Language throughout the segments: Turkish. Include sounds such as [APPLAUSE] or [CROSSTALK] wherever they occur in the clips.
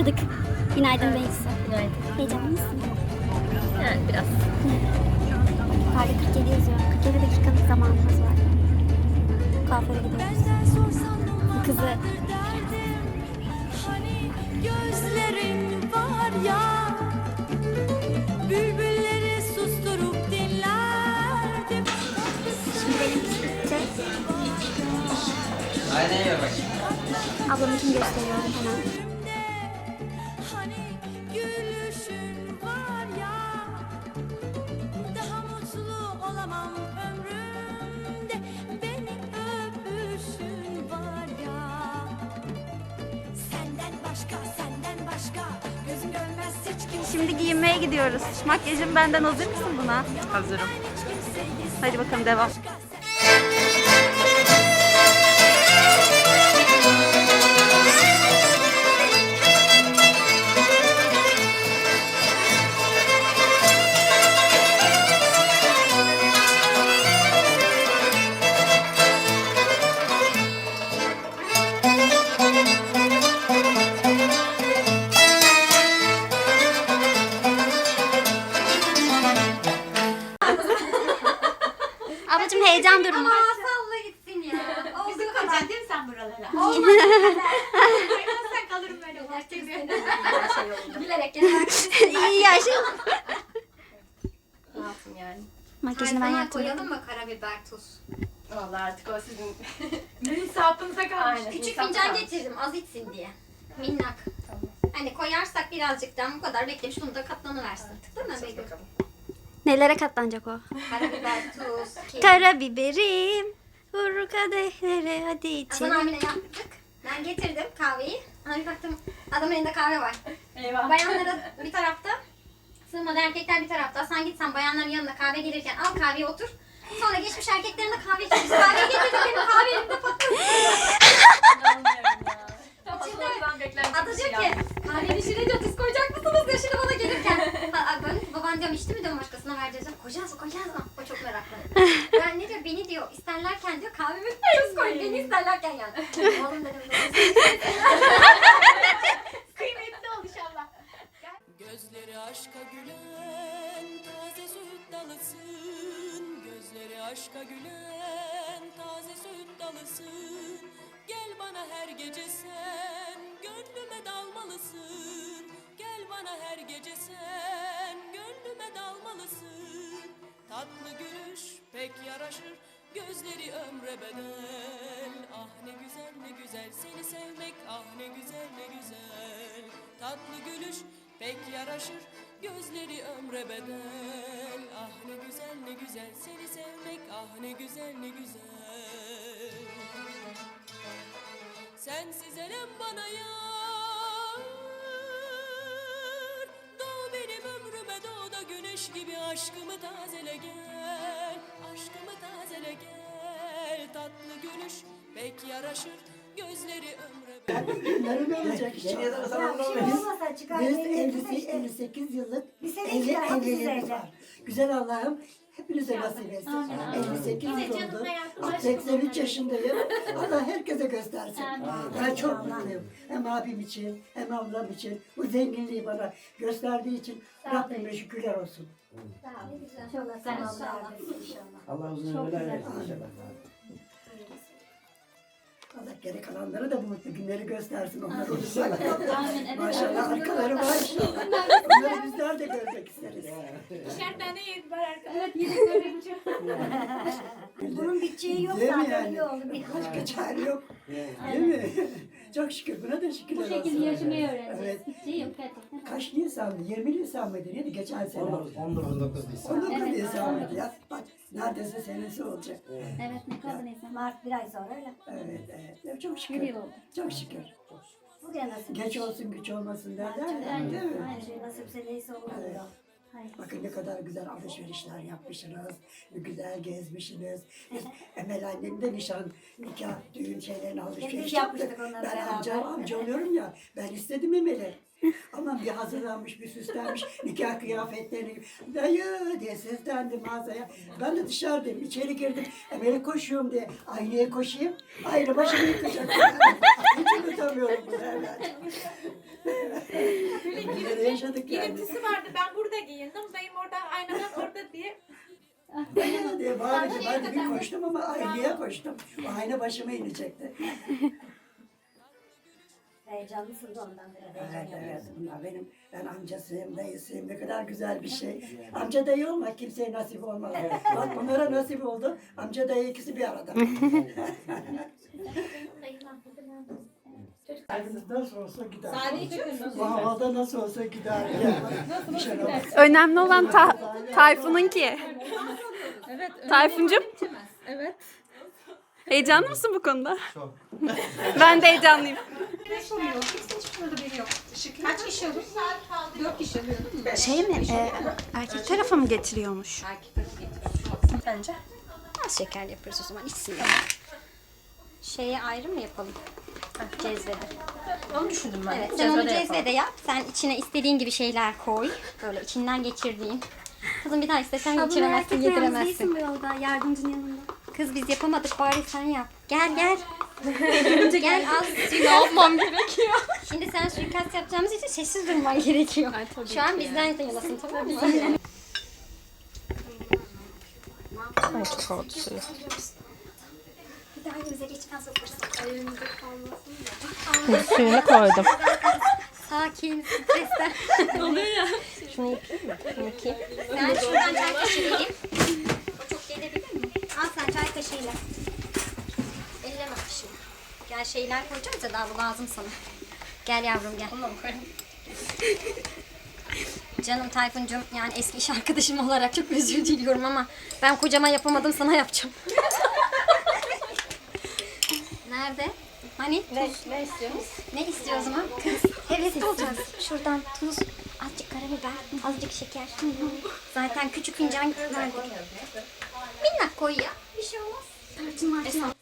başladık. Günaydın Beysi. Günaydın. Heyecanlı mısın? Yani biraz. Yukarıda 47 yazıyor. 47 dakikalık zamanımız var. Kuaföre gidiyoruz. Bu kızı Hani gözlerin var ya Bülbülleri susturup dinlerdim şimdi benim gidecek. Aynen öyle bak. Ablamınkini gösteriyorum hemen. Makyajım benden hazır mısın buna? Hazırım. Hadi bakalım devam. Heyecan durumu. salla gitsin ya. [LAUGHS] Olduğu kadar. değil mi sen buralara? sen [LAUGHS] kalırım böyle gibi. Bilerek yani. İyi ya şey. [LAUGHS] Ne yapayım yani? Makyajını ben Sana yaptım. koyalım mı karabiber tuz? Vallahi artık o sizin... İnsafınıza kalmış. Aynen, Küçük fincan kalmış. getirdim az içsin diye. Minnak. Hani koyarsak birazcıktan bu kadar beklemiş bunu da katlanıversin. Değil mi Begüm? Nelere katlanacak o? Karabiber, tuz, kek. Karabiberim. Vur kadehlere hadi Hasan içelim. abine yaptık. Ben getirdim kahveyi. Ama bir baktım adamın elinde kahve var. Eyvah. Bayanlara bir tarafta, sığmadı erkekler bir tarafta. Sen git sen bayanların yanına kahve gelirken al kahveye otur. Sonra geçmiş erkeklerine kahve içmiş. Kahve getirdik benim kahve elimde patladı. Adı diyor ki kahve pişirince tuz koyacak mısınız diyor şimdi bana gelirken. Koyacağız mı koyacağız mı? O çok meraklı. [LAUGHS] Ben ne diyor beni diyor isterlerken diyor kahveme tuz koy. Beni isterlerken yani. [LAUGHS] Oğlum dedim. [LAUGHS] Kıymetli ol inşallah. Gözleri aşka gülen taze süt dalısın Gözleri aşka gülen taze süt dalısın Gel bana her gece sen gönlüme dalmalısın Gel bana her gece sen Tatlı gülüş pek yaraşır gözleri ömre bedel. Ah ne güzel ne güzel seni sevmek ah ne güzel ne güzel. Tatlı gülüş pek yaraşır gözleri ömre bedel. Ah ne güzel ne güzel seni sevmek ah ne güzel ne güzel. Sensiz elem bana yar güneş gibi aşkımı tazele gel Aşkımı tazele gel Tatlı gülüş pek yaraşır gözleri ömre Yarın olacak Yeni yılda sana Biz, olmasa çıkar biz gelirdik 58, işte. 58 yıllık Bir sene evli çıkar, hadi evlilerimiz güzelce. var. Güzel Allah'ım hepinize nasip etsin. 58 yıl oldu. 83 yaşındayım. Allah herkese göstersin. Ben çok mutluyum. Hem abim için hem ablam için. Bu zenginliği bana gösterdiği için Rabbime şükürler olsun. İnşallah sen Allah inşallah. Allah uzun ömürler versin inşallah. Allah geri kalanlara da bu mutlu günleri göstersin. Onlar olursa. Maşallah arkaları var. Onları bizler de görmek isteriz. Bunun biteceği yok Değil mi zaten yani? iyi oldu. Bir Başka çare yok. Değil mi? Çok şükür buna da şükürler olsun. Bu şekilde yaşamayı öğreneceğiz. Evet. Biteceği yok hadi. Kaç Nisan'dı? 20 Nisan mıydı? Neydi geçen sene? 19, 19 Nisan. 19 Evet. Nisan mıydı ya? Bak neredeyse senesi olacak. Evet ne kadar neyse. Mart bir ay sonra öyle. Evet, evet. Ya Çok Bir şükür. yıl oldu. Çok şükür. Bugün nasip. Geç olsun güç olmasın derler ya. Aynen. Değil mi? Aynen. Şey nasipse neyse olur. Evet. Hayır. Bakın ne kadar güzel alışverişler yapmışsınız, ne güzel gezmişsiniz. Biz Emel annem de nişan, nikah, düğün şeylerini alışveriş yapmıştık onları Ben beraber. amca, amca oluyorum ya, ben istedim Emel'i. Bir hazırlanmış, bir süslenmiş, nikah kıyafetlerini. Dayı diye seslendi mağazaya. Ben de dışarıdayım, içeri girdim. Emel'e koşuyorum diye. Aynaya koşayım, ayna başımı yıkacak. Hiç unutamıyorum bunu evlat. Bunları yaşadık yani. Girintisi vardı. Ben burada giyindim. Dayım orada, aynadan orada diye. Dayı diye bağırınca ben de bir koştum ama aynaya koştum. O ayna başıma inecekti. Heyecanlısın da ondan biraz Evet evet bunlar benim ben amcasıyım dayısıyım ne kadar güzel bir şey. Amca dayı olmak kimseye nasip olmaz. Bak bunlara nasip oldu. Amca dayı ikisi bir arada. [LAUGHS] nasıl olsa gider. Bu havada nasıl olsa gider. Nasıl olsa gider. Önemli olan ta Tayfun'un ki. Evet. Tayfun'cum. Evet. Heyecanlı mısın bu konuda? Çok. ben de heyecanlıyım. Kaç kişi olur? Dört kişi oluyor değil mi? Şey mi? e, erkek tarafı mı getiriyormuş? Erkek tarafı getiriyor. Sence? Az şeker yaparız o zaman içsin. Şeye ayrı mı yapalım? Cezvede. Onu düşündüm ben. Evet, sen onu Cezvede yapalım. yap. Sen içine istediğin gibi şeyler koy. Böyle içinden geçirdiğin. Kızım bir daha istesen geçiremezsin, yediremezsin. bu yolda yardımcının yanında. Kız biz yapamadık bari sen yap. Gel gel. Gel az suyu yapmam gerekiyor. Şimdi sen suikast yapacağımız için sessiz durman gerekiyor. Şu an bizden yanasın tamam mı? Ay çok oldu suyu. Bir daha bize geçmez o fırsat. Elimizde kalmasın. Suyunu koydum. Sakin, stresten. ne oluyor ya? Şunu yıkayayım mı? Şunu. Ben şuradan çay kaşığı vereyim. O çok gelebilir mi? Al sen çay kaşığıyla. Elleme şimdi. Gel şeyler koyacağız ya daha bu lazım sana. Gel yavrum gel. [LAUGHS] Canım Tayfun'cum yani eski iş arkadaşım olarak çok özür diliyorum ama ben kocama yapamadım sana yapacağım. [LAUGHS] Nerede? Hani? Ne, ne istiyorsunuz? Ne istiyoruz? Kız hevesli olacağız. Şuradan tuz, azıcık karabiber, azıcık şeker. Zaten küçük fincan verdik. Minnak koy ya. Bir şey olmaz. Tarçın marçın al.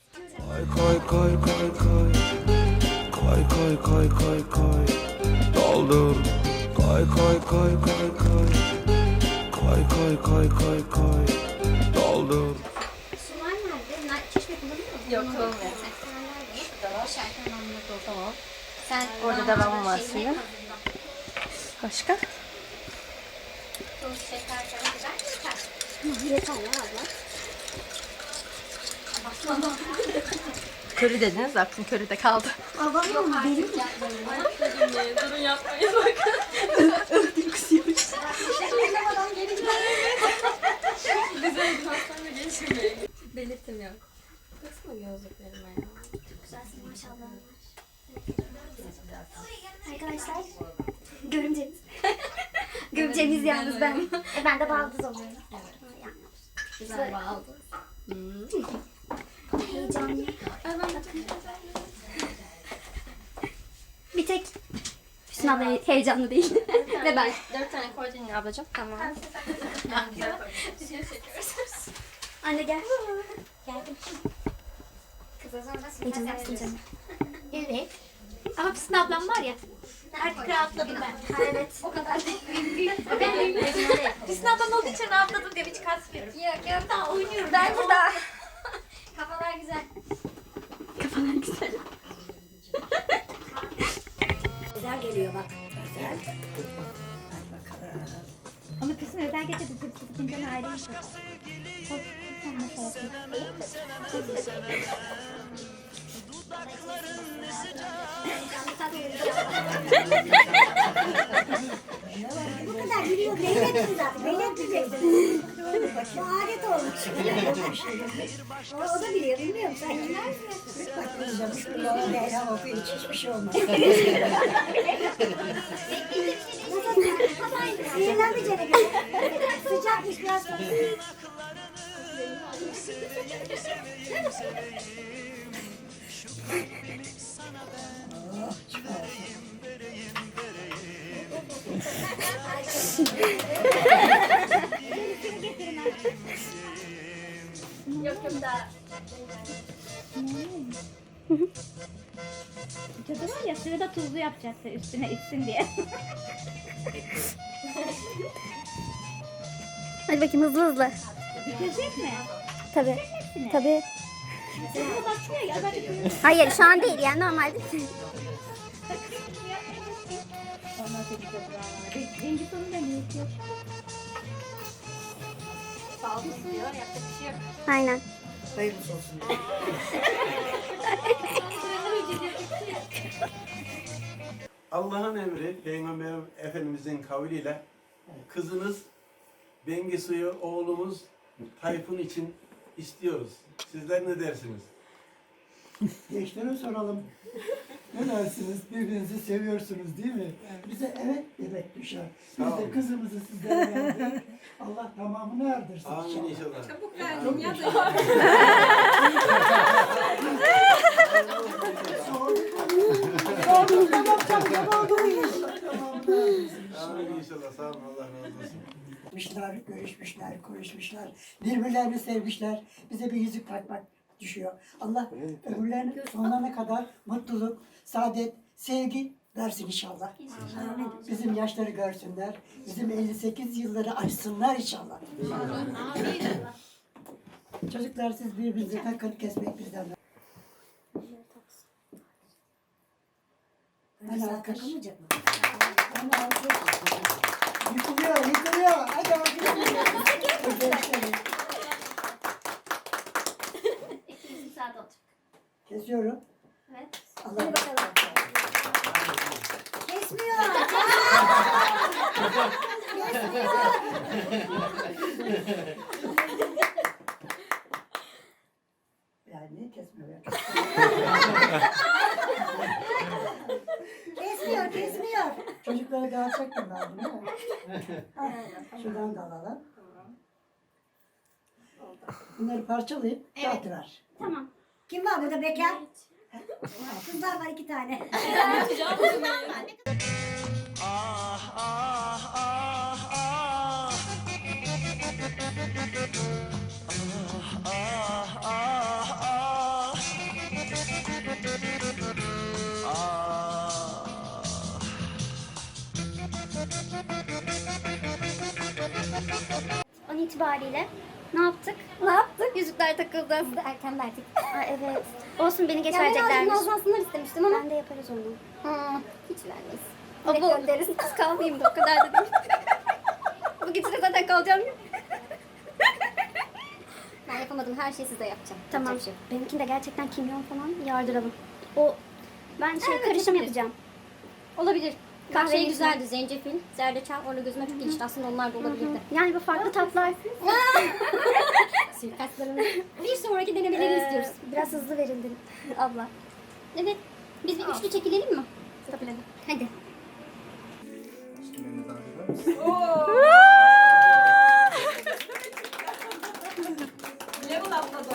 Koy koy koy koy Koy koy koy koy koy Doldur Koy koy koy koy koy Koy koy koy koy koy Doldur Sular nerede? Çeşme kullanıyor musun? Yok, kullanmıyorum. Şeker nerede? Şeker anlamında doldu. Tamam. Sen Orada bana devamı var suyun. Başka? Tuz, şeker, karabiber yeter. Yeter ya abla. Köri dediniz aklım köride kaldı. Yok artık ya. Durun yapmayın bakın. Belirtim yok. Baksana gözlüklerime ya. Güzelsin maşallah. Arkadaşlar görümcemiz. [LAUGHS] görümcemiz yalnız ben. E ben de baldız oluyorum. Yani. Güzel bağlı. Heyecanlı. Bir tek Hüsnü abla heyecanlı değil. Ve ben. Dört tane koydun ya ablacığım. Tamam. Ben. Anne gel. Geldim. Kıza sonra Heyecanlısın canım. Evet. Ama Füsun ablam var ya. Artık rahatladım ben. Evet. O kadar. Füsun [LAUGHS] ablam olduğu için rahatladım diye hiç kasmıyorum. Yok yok daha oynuyorum. Ben burada. Güzel. Kafalar güzel. Güzel geliyor bak. Güzel. Hadi bakalım. Ama Füsun özel getirdi. Türk fincanı ayrı bir şey. Çok sen mesela yapıyorsun. Bu kadar biliyor. Belli ettin zaten. Belli Bu adet olmuş. [LAUGHS] o, o da biliyor. Bilmiyorum sen bilmez misin? Bak uzamış kulağına Leyla okuyor hiç hiçbir şey olmaz. Sinirlenmeyeceğine göre. Sıcakmış biraz sonra. Yok yok daha. Cadı var ya suyu da tuzlu yapacaktı üstüne içsin diye. Hadi bakayım hızlı hızlı. Bitirecek mi? Tabii. Tabii. Bunu bakmıyor ya. Ben Hayır şu an değil yani normalde. Ondan sonra cadı var. Birinci sonunda ne yapıyor? Aynen. Hayırlısı olsun. Allah'ın emri Peygamber Efendimizin kavliyle kızınız Bengisu'yu oğlumuz Tayfun için istiyoruz. Sizler ne dersiniz? Gençlere soralım. Ne dersiniz? Birbirinizi seviyorsunuz değil mi? Bize evet demek düşer. Biz Sağ de olun. kızımızı sizlere verdik. Allah tamamını erdirsin Amin inşallah. inşallah. Çabuk verdim ya da. Oldu tamam çabuk oldu bu iş. Tamamını erdirsin inşallah. Amin inşallah. Sağ olun. Allah razı olsun. Görüşmüşler, görüşmüşler, konuşmuşlar. Birbirlerini sevmişler. Bize bir yüzük takmak düşüyor. Allah ömürlerinin sonlarına kadar mutluluk, saadet, sevgi versin inşallah. Amin. Bizim yaşları görsünler. Bizim 58 yılları açsınlar inşallah. Çocuklar siz birbirinize takın kesmek bizden. Ben alkış. Ben alkış. Yıkılıyor, yıkılıyor. Hadi [LAUGHS] alkış. Gençlerim. Kesiyorum. Evet. Allah Hadi bakalım. Kesmiyor. Yani niye kesmiyor ya? Kesmiyor, kesmiyor. Çocuklara daha çektim lazım değil mi? Al, Şuradan da alalım. Bunları parçalayıp dağıtıver. Tamam. Kim var burada bekar? Kızlar var iki tane. An itibariyle Yüzükler takıldı. Aslında erken verdik. Aa, evet. Olsun beni geç Ya ben vereceklermiş. ağzımın ağzından istemiştim ama. Ben de yaparız onu. Hı, hiç vermeyiz. Abo, göndeririz. [LAUGHS] kız kalmayayım da o kadar da değil. [LAUGHS] Bu gitse zaten kalacağım. ben yapamadım. Her şeyi size yapacağım. Tamam. Şey yok. Benimkini de gerçekten kimyon falan yardıralım. O ben şey Evet, karışım yapacağım. Olabilir. Kahve Şey güzeldi. Zencefil, zerdeçal. Orada gözüme çok ilişti. Aslında onlar da olabilirdi. Yani bu farklı tatlar. [LAUGHS] Suikastlarını bir sonraki denemelerini Ee, istiyoruz. Biraz hızlı verildin abla. Evet. Biz bir üçlü çekilelim mi? Tabii. Hadi. [LAUGHS] Level atladı.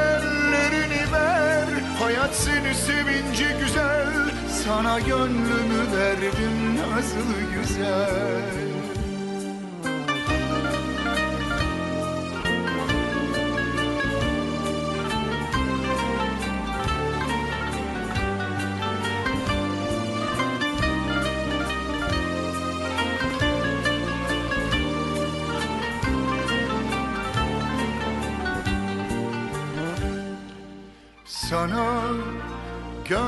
Hayat seni sevince güzel Sana gönlümü verdim nazlı güzel